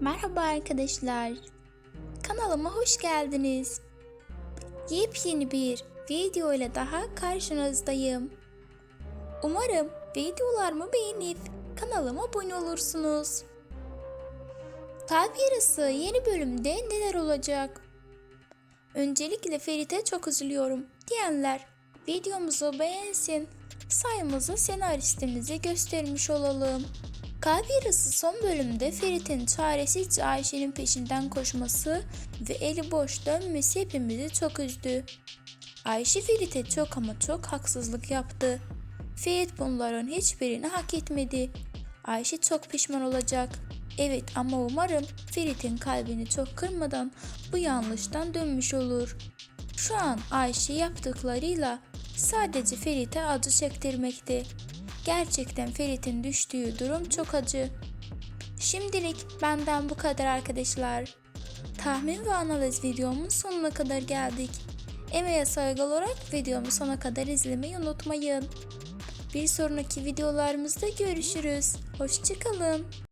Merhaba arkadaşlar. Kanalıma hoş geldiniz. Yepyeni bir video ile daha karşınızdayım. Umarım videolarımı beğenip kanalıma abone olursunuz. Kalp Yarısı yeni bölümde neler olacak? Öncelikle Ferit'e çok üzülüyorum diyenler videomuzu beğensin. Sayımızı senaristimize göstermiş olalım. Kalp Yarısı son bölümde Ferit'in çaresizce Ayşe'nin peşinden koşması ve eli boş dönmesi hepimizi çok üzdü. Ayşe Ferit'e çok ama çok haksızlık yaptı. Ferit bunların hiçbirini hak etmedi. Ayşe çok pişman olacak. Evet ama umarım Ferit'in kalbini çok kırmadan bu yanlıştan dönmüş olur. Şu an Ayşe yaptıklarıyla sadece Ferit'e acı çektirmekte. Gerçekten Ferit'in düştüğü durum çok acı. Şimdilik benden bu kadar arkadaşlar. Tahmin ve analiz videomun sonuna kadar geldik. Emeğe saygı olarak videomu sona kadar izlemeyi unutmayın. Bir sonraki videolarımızda görüşürüz. Hoşçakalın.